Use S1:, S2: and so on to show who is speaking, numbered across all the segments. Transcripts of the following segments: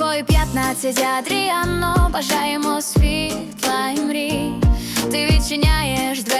S1: свої п'ятнадцять Адріано, бажаємо світла і мрій, ти відчиняєш двері.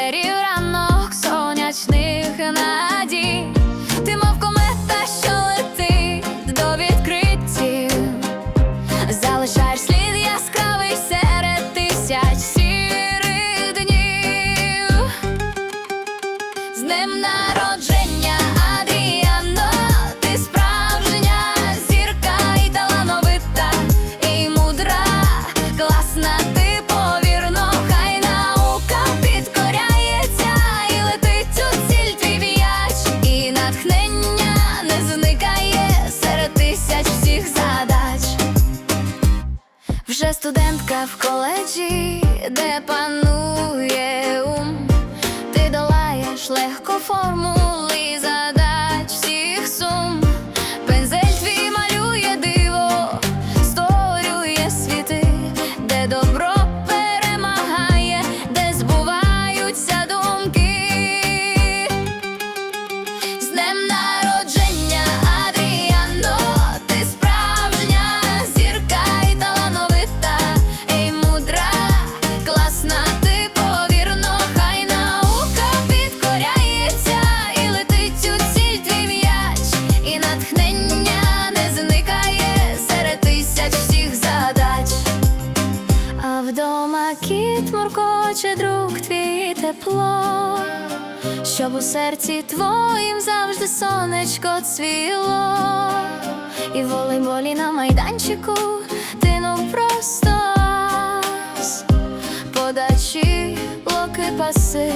S1: вже студентка в коледжі, де панує Кіт моркоче друг твій тепло, щоб у серці твоїм завжди сонечко цвіло, і в волейболі на майданчику тинув просто подачі локи паси.